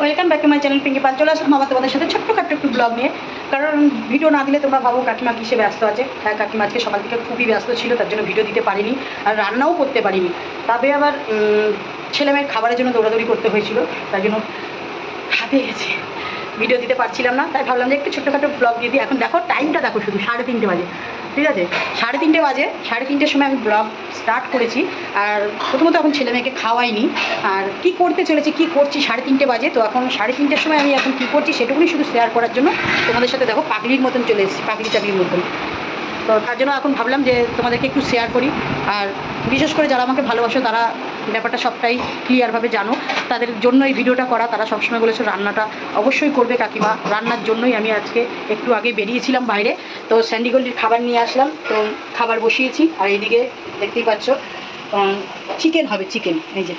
Welcome back to my channel Pinki Pan চলে আসলাম আমার তোমাদের সাথে ছোট্ট খাট্ট একটু ব্লগ নিয়ে। কারণ ভিডিও না দিলে তোমরা ভাবো কাকিমা কিসে ব্যস্ত আছে। হ্যাঁ কাকিমা আজকে সকাল থেকে খুবই ব্যস্ত ছিল, তার জন্য ভিডিও দিতে পারিনি আর রান্নাও করতে পারিনি। তবে আবার ছেলে মেয়ের খাবারের জন্য দৌড়াদৌড়ি করতে হয়েছিল, তার জন্য হাতে গেছে। ভিডিও দিতে পারছিলাম না, তাই ভাবলাম যে একটু ছোট্টখাটো ব্লগ দিয়ে দিই। এখন দেখো টাইমটা দেখো শুধু, সাড়ে তিনটে বাজে। ঠিক আছে? সাড়ে তিনটে বাজে, সাড়ে তিনটের সময় আমি ব্লগ স্টার্ট করেছি। আর প্রথমত এখন ছেলে মেয়েকে খাওয়াইনি। আর কি করতে চলেছে, কি করছি, সাড়ে তিনটে বাজে। তো এখন সাড়ে তিনটের সময় আমি এখন কি করছি সেটুকুনি শুধু শেয়ার করার জন্য তোমাদের সাথে দেখো, পাগলির মতন চলে এসেছি, পাগলি চাকরির মতন। তো তার জন্য এখন ভাবলাম যে তোমাদেরকে একটু শেয়ার করি। আর বিশেষ করে যারা আমাকে ভালোবাসো তারা ব্যাপারটা সবটাই ক্লিয়ারভাবে জানো। তাদের জন্য এই ভিডিওটা করা, তারা সবসময় বলেছে রান্নাটা অবশ্যই করবে কাকিমা। রান্নার জন্যই আমি আজকে একটু আগে বেরিয়েছিলাম বাইরে। তো স্যান্ডিগোল্ডির খাবার নিয়ে আসলাম। তো খাবার বসিয়েছি। আর এইদিকে দেখতেই পাচ্ছ চিকেন হবে চিকেন এই যে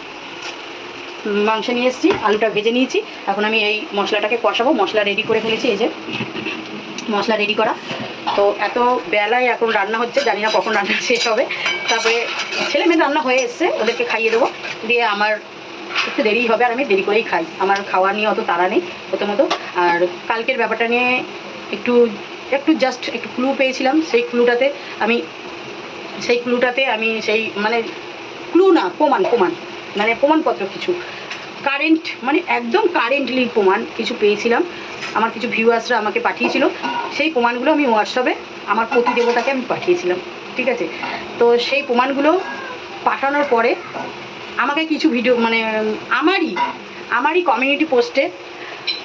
মাংস নিয়ে এসেছি, আলুটা ভেজে নিয়েছি। এখন আমি এই মশলাটাকে কষাবো। মশলা রেডি করে ফেলেছি। এই যে, মশলা রেডি করা। তো এত বেলায় এখন রান্না হচ্ছে, জানি না কখন রান্না শেষ হবে। তারপরে ছেলে মেয়ে রান্না হয়ে এসছে, ওদেরকে খাইয়ে দেবো। দিয়ে আমার একটু দেরি হবে আর আমি দেরি করেই খাই। আমার খাওয়া নিয়ে অত তাড়া নেই প্রথমত। আর কালকের ব্যাপারটা নিয়ে একটু একটু জাস্ট একটু ক্লু পেয়েছিলাম। সেই ক্লুটাতে আমি, সেই ক্লুটাতে আমি সেই মানে ক্লু না, প্রমাণ প্রমাণ। মানে প্রমাণপত্র কিছু। কারেন্ট মানে একদম কারেন্টলি প্রমাণ কিছু পেয়েছিলাম। আমার কিছু ভিউয়ার্সরা আমাকে পাঠিয়েছিল। সেই প্রমাণগুলো আমি হোয়াটসঅ্যাপে আমার প্রতি দেবতাকে আমি পাঠিয়েছিলাম, ঠিক আছে? তো সেই প্রমাণগুলো পাঠানোর পরে আমাকে কিছু ভিডিও মানে আমারই আমারই কমিউনিটি পোস্টে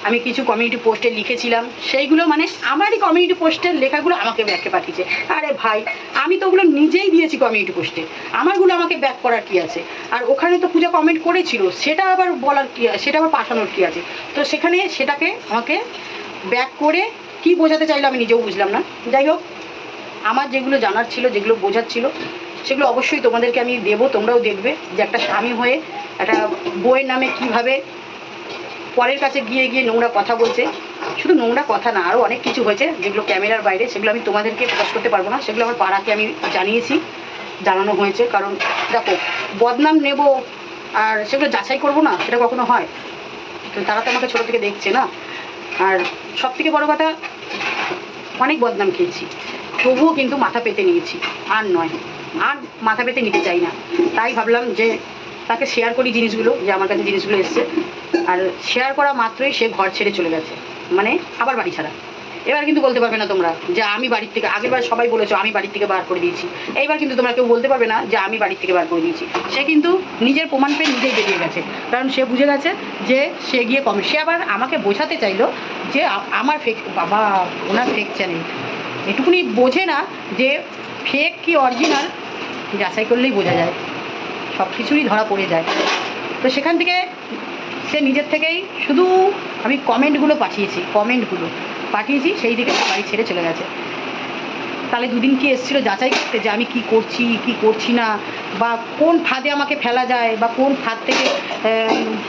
আমি কিছু কমিউনিটি পোস্টে লিখেছিলাম। সেইগুলো মানে আমারই কমিউনিটি পোস্টের লেখাগুলো আমাকে ব্যাকে পাঠিয়েছে। আরে ভাই, আমি তো ওগুলো নিজেই দিয়েছি কমিউনিটি পোস্টে আমারগুলো আমাকে ব্যাক করার কি আছে? আর ওখানে তো পূজা কমেন্ট করেছিল, সেটা আবার বলার কি, সেটা আবার পাঠানোর কি আছে? তো সেখানে সেটাকে আমাকে ব্যাক করে কি বোঝাতে চাইলো আমি নিজেও বুঝলাম না। যাই হোক, আমার যেগুলো জানার ছিল, যেগুলো বোঝার ছিল, সেগুলো অবশ্যই তোমাদেরকে আমি দেবো, তোমরাও দেখবে যে একটা স্বামী হয়ে, একটা বইয়ের নামে কীভাবে পরের কাছে গিয়ে গিয়ে নোংরা কথা বলছে। শুধু নোংরা কথা না আরও অনেক কিছু হয়েছে, যেগুলো ক্যামেরার বাইরে, সেগুলো আমি তোমাদেরকে প্রকাশ করতে পারব না। সেগুলো আমার পাড়াকে আমি জানিয়েছি, জানানো হয়েছে। কারণ দেখো, বদনাম নেব আর সেগুলো যাচাই করব না, সেটা কখনো হয়। তো তারা তো আমাকে ছোটো থেকে দেখছে না। আর সব থেকে বড়ো কথা, অনেক বদনাম খেয়েছি। তবুও কিন্তু মাথা পেতে নিয়েছি। আর নয়, আর মাথা পেতে নিতে চাই না। তাই ভাবলাম যে তাকে শেয়ার করি জিনিসগুলো, যে আমার কাছে জিনিসগুলো এসছে। আর শেয়ার করা মাত্রই সে ঘর ছেড়ে চলে গেছে। মানে আবার বাড়ি ছাড়া। এবার কিন্তু বলতে পারবে না তোমরা যে আমি বাড়ির থেকে আগেরবার সবাই বলেছ, আমি বাড়ির থেকে বার করে দিয়েছি। এইবার কিন্তু তোমরা কেউ বলতে পারবে না যে আমি বাড়ির থেকে বার করে দিয়েছি। সে কিন্তু নিজের প্রমাণ পেয়ে নিজেই বেরিয়ে গেছে। কারণ সে বুঝে গেছে যে সে গিয়ে কমে সে আবার আমাকে বোঝাতে চাইলো যে আমার ফেক বাবা, ওনার ফেক চ্যানেল এটুকুনি বোঝে না যে ফেক কি অরিজিনাল যাচাই করলেই বোঝা যায়। সব কিছুরই ধরা পড়ে যায়। তো সেখান থেকে সে নিজের থেকেই শুধু আমি কমেন্টগুলো পাঠিয়েছি কমেন্টগুলো পাঠিয়েছি, সেই দিকে বাড়ি ছেড়ে চলে গেছে। তাহলে দুদিন কি এসেছিল যাচাই করতে যে আমি কি করছি কি করছি না? বা কোন ফাঁদে আমাকে ফেলা যায়, বা কোন ফাঁদ থেকে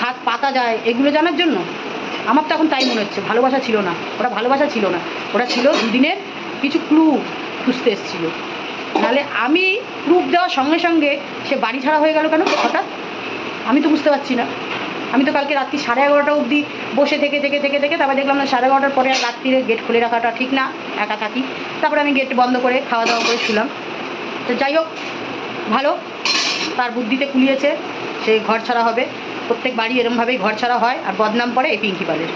ফাঁদ পাতা যায়, এগুলো জানার জন্য? আমার তো এখন তাই মনে হচ্ছে, ভালোবাসা ছিল না। ওরা ভালোবাসা ছিল না। ওরা ছিল দুদিনের কিছু ক্লু খুঁজতে এসেছিল। নাহলে আমি প্রুফ দেওয়ার সঙ্গে সঙ্গে সে বাড়ি ছাড়া হয়ে গেল কেন? হঠাৎ? আমি তো বুঝতে পারছি না। আমি তো কালকে রাত্রি সাড়ে এগারোটা অবধি বসে থেকে থেকে থেকে থেকে তারপর দেখলাম না, সাড়ে এগারোটার পরে আর রাত্রিরে গেট খুলে রাখাটা ঠিক না, একা থাকি। তারপরে আমি গেট বন্ধ করে খাওয়া দাওয়া করে শুলাম। তো যাই হোক, ভালো। তার বুদ্ধিতে কুলিয়েছে, সে ঘর ছাড়া হবে। প্রত্যেক বাড়ি এরমভাবেই ঘর ছাড়া হয় আর বদনাম পড়ে এই পিঙ্কি পালের।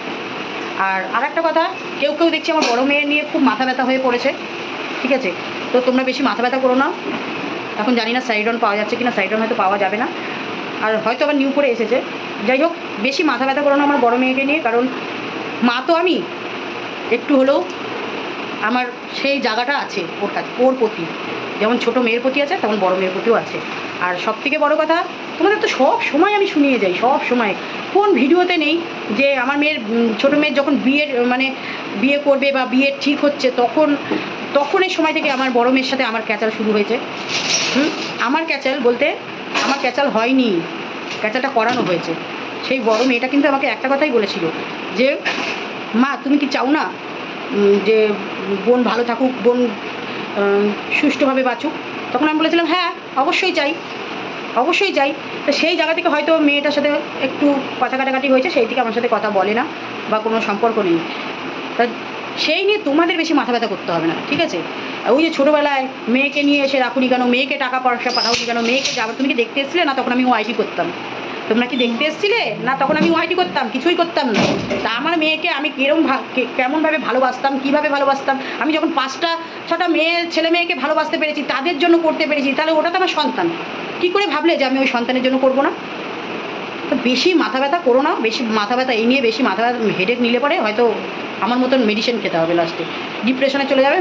আর আর একটা কথা, কেউ কেউ দেখছি আমার বড় মেয়ে নিয়ে খুব মাথা ব্যথা হয়ে পড়েছে। ঠিক আছে? তো তোমরা বেশি মাথা ব্যথা করো না। এখন জানি না সাইডন পাওয়া যাচ্ছে কি না সাইডন হয়তো পাওয়া যাবে না। আর হয়তো আবার নিউ করে এসেছে। যাই হোক, বেশি মাথা ব্যথা করানো আমার বড় মেয়েকে নিয়ে, কারণ মা তো আমি। একটু হলেও আমার সেই জায়গাটা আছে ওর কাছে, ওর প্রতি। যেমন ছোট মেয়ের প্রতি আছে, তেমন বড় মেয়ের প্রতিও আছে। আর সব থেকে বড় কথা, তোমাদের তো সব সময় আমি শুনিয়ে যাই, সব সময়। কোন ভিডিওতে নেই যে আমার মেয়ের ছোট মেয়ের যখন বিয়ের মানে বিয়ে করবে বা বিয়ে ঠিক হচ্ছে, তখন তখন এই সময় থেকে আমার বড় মেয়ের সাথে আমার ক্যাচাল শুরু হয়েছে। হুম? আমার ক্যাচাল বলতে আমার ক্যাচাল হয়নি। ক্যাচালটা করানো হয়েছে। সেই বড় মেয়েটা কিন্তু আমাকে একটা কথাই বলেছিল যে, মা, তুমি কি চাও না যে বোন ভালো থাকুক, বোন সুষ্ঠুভাবে বাঁচুক? তখন আমি বলেছিলাম হ্যাঁ অবশ্যই চাই। অবশ্যই চাই। তো সেই জায়গা থেকে হয়তো মেয়েটার সাথে একটু কথা কাটাকাটি হয়েছে, সেই থেকে আমার সাথে কথা বলে না বা কোনো সম্পর্ক নেই। তা সেই নিয়ে তোমাদের বেশি মাথা ব্যথা করতে হবে না, ঠিক আছে? ওই যে ছোটোবেলায় মেয়েকে নিয়ে এসে রাখুনি কেন, মেয়েকে টাকা পয়সা পাঠাওনি কেন, মেয়েকে যাবার তুমি কি দেখতে এসেছিলে? না, তখন আমি ওআইটি করতাম। তোমরা কি দেখতে এসেছিলে? না, তখন আমি ওআইটি করতাম, কিছুই করতাম না। তা আমার মেয়েকে আমি কিরম কেমনভাবে ভালোবাসতাম, কীভাবে ভালোবাসতাম? আমি যখন পাঁচটা, ছটা মেয়ে, ছেলে মেয়েকে ভালোবাসতে পেরেছি, তাদের জন্য করতে পেরেছি, তাহলে ওটা তো আমার সন্তান। কী করে ভাবলে যে আমি ওই সন্তানের জন্য করব না? তো বেশি মাথা ব্যথা করো না, বেশি মাথা ব্যথা এই নিয়ে বেশি মাথা ব্যথা হেডেক নিলে পরে হয়তো আমার মতন মেডিসিন খেতে হবে লাস্টে ডিপ্রেশনে চলে যাবে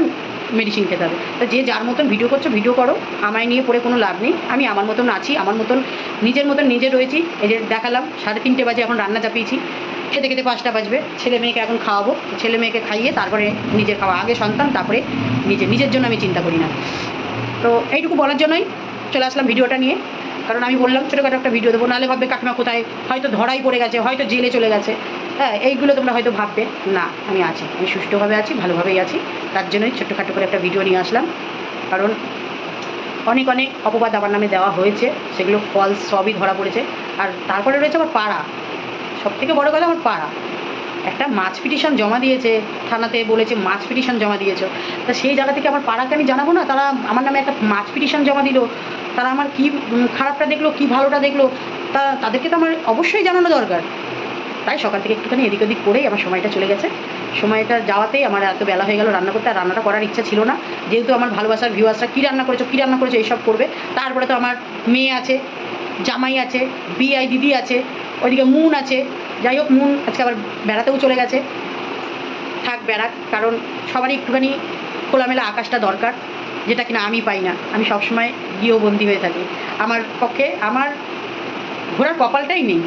মেডিসিন খেতে হবে। তো যে যার মতন ভিডিও করছ ভিডিও করো, আমায় নিয়ে পড়ে কোনো লাভ নেই। আমি আমার মতন আছি, আমার মতন নিজের মতন নিজে রয়েছি। এই যে দেখালাম, সাড়ে তিনটে বাজে এখন রান্না চাপিয়েছি। খেতে খেতে পাঁচটা বাজবে। ছেলে মেয়েকে এখন খাওয়াবো। ছেলে মেয়েকে খাইয়ে তারপরে নিজের খাওয়া। আগে সন্তান, তারপরে নিজে। নিজের জন্য আমি চিন্তা করি না। তো এইটুকু বলার জন্যই চলে আসলাম ভিডিওটা নিয়ে। কারণ আমি বললাম ছোটোখাটো একটা ভিডিও দেবো, নাহলে ভাববে কাকিমা কোথায়? হয়তো ধরাই পড়ে গেছে, হয়তো জেলে চলে গেছে। হ্যাঁ এইগুলো তোমরা হয়তো ভাববে, না, আমি আছি, আমি সুষ্ঠুভাবে আছি, ভালোভাবেই আছি। তার জন্যই ছোট্টখাটো করে একটা ভিডিও নিয়ে আসলাম। কারণ অনেক অনেক অপবাদ আমার নামে দেওয়া হয়েছে, সেগুলো ফলস সবই ধরা পড়েছে। আর তারপরে রয়েছে আমার পাড়া। সব থেকে বড় কথা আমার পাড়া। একটা মাছ পিটিশন জমা দিয়েছে, থানাতে বলেছে মাছ পিটিশন জমা দিয়েছ। তা সেই জায়গা থেকে আমার পাড়াকে আমি জানাব না? তারা আমার নামে একটা মাছ পিটিশন জমা দিল। তারা আমার কী খারাপটা দেখল, কী ভালোটা দেখল, তা তাদেরকে তো আমার অবশ্যই জানানো দরকার। তাই সকাল থেকে একটুখানি এদিক ওদিক করেই আমার সময়টা চলে গেছে। সময়টা যাওয়াতেই আমার এত বেলা হয়ে গেল রান্না করতে, আর রান্নাটা করার ইচ্ছা ছিল না। যেহেতু আমার ভালোবাসার ভিউয়ার্সরা কী রান্না করেছ, কী রান্না করেছ, এইসব করবে। তারপরে তো আমার মেয়ে আছে, জামাই আছে, বিআই দিদি আছে, ওইদিকে মুন আছে। যাই হোক, মুন আজকে আবার বেড়াতেও চলে গেছে। থাক, বেড়াক, কারণ সবারই একটুখানি খোলামেলা আকাশটা দরকার। যেটা কিনা আমি পাই না। আমি সবসময় গৃহবন্দী হয়ে থাকি। আমার পক্ষে আমার ঘোরার কপালটাই নেই।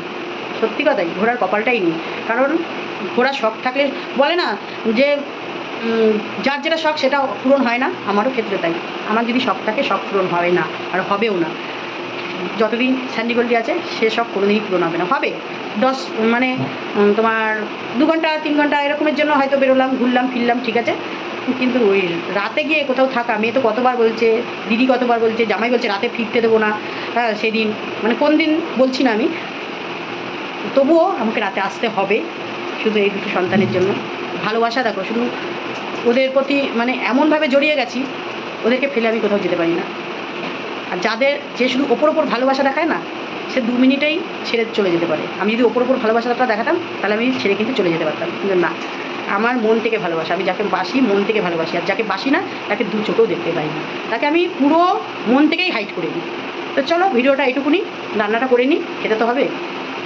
সত্যি কথাই ঘোরার কপালটাই নেই। কারণ ঘোরার শখ থাকলে বলে না যে যার যেটা শখ সেটা পূরণ হয় না। আমারও ক্ষেত্রে তাই। আমার যদি শখ থাকে, শখ পূরণ হয় না আর হবেও না। যতদিন স্যান্ডিগোল্ডি আছে, সে সব কোনোদিনই পূরণ হবে না। হবে। দশ মানে তোমার দু ঘণ্টা, তিন ঘণ্টা এরকমের জন্য হয়তো বেরোলাম, ঘুরলাম, ফিরলাম, ঠিক আছে। কিন্তু রাতে গিয়ে কোথাও থাকা, মেয়ে তো কতবার বলছে, দিদি কতবার বলছে, জামাই বলছে রাতে ফিরতে দেবো না হ্যাঁ সেদিন মানে কোন দিন বলছি না আমি। তবুও আমাকে রাতে আসতে হবে শুধু এই দুটো সন্তানের জন্য। ভালোবাসা দেখো, শুধু ওদের প্রতি মানে এমনভাবে জড়িয়ে গেছি, ওদেরকে ফেলে আমি কোথাও যেতে পারি না। আর যাদের, যে শুধু ওপর ওপর ভালোবাসা দেখায় না, সে দু মিনিটেই ছেড়ে চলে যেতে পারে। আমি যদি ওপর ওপর ভালোবাসাটা দেখাতাম, তাহলে আমি ছেড়ে কিন্তু চলে যেতে পারতাম। কিন্তু না। আমার মন থেকে ভালোবাসা, আমি যাকে বাসি মন থেকে ভালোবাসি, আর যাকে বাসি না, তাকে দু চোখেও দেখতে পাই না। তাকে আমি পুরো মন থেকেই হাইট করে দিই। তো চলো ভিডিওটা এইটুকুনি রান্নাটা করে নিই, খেতে তো হবে।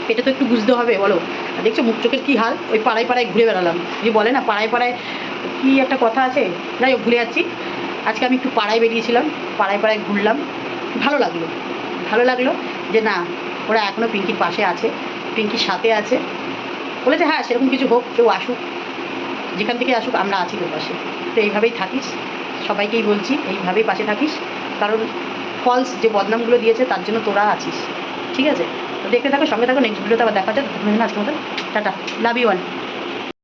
এটা তো একটু বুঝতে হবে, বলো। দেখছ মুখ চোখের কী হাল? ওই পাড়ায় পাড়ায় ঘুরে বেড়ালাম। যে বলে না, পাড়ায় পাড়ায় কী একটা কথা আছে? যাই হোক ভুলে যাচ্ছি আজকে আমি একটু পাড়ায় বেরিয়েছিলাম, পাড়ায় পাড়ায় ঘুরলাম। ভালো লাগল ভালো লাগল যে না, ওরা এখনও পিঙ্কির পাশে আছে, পিঙ্কির সাথে আছে। বলেছে হ্যাঁ সেরকম কিছু হোক, কেউ আসুক। যেখান থেকে আসুক, আমরা আছি তোর পাশে। তো এইভাবেই থাকিস। সবাইকেই বলছি, এইভাবেই পাশে থাকিস। কারণ ফলস যে বদনামগুলো দিয়েছে, তার জন্য তোরা আছিস। ঠিক আছে? তো দেখতে থাকো, সঙ্গে থাকো নেক্সট ভিডিওতে আবার দেখা যাক। আজকের মতো টাটা। Love you one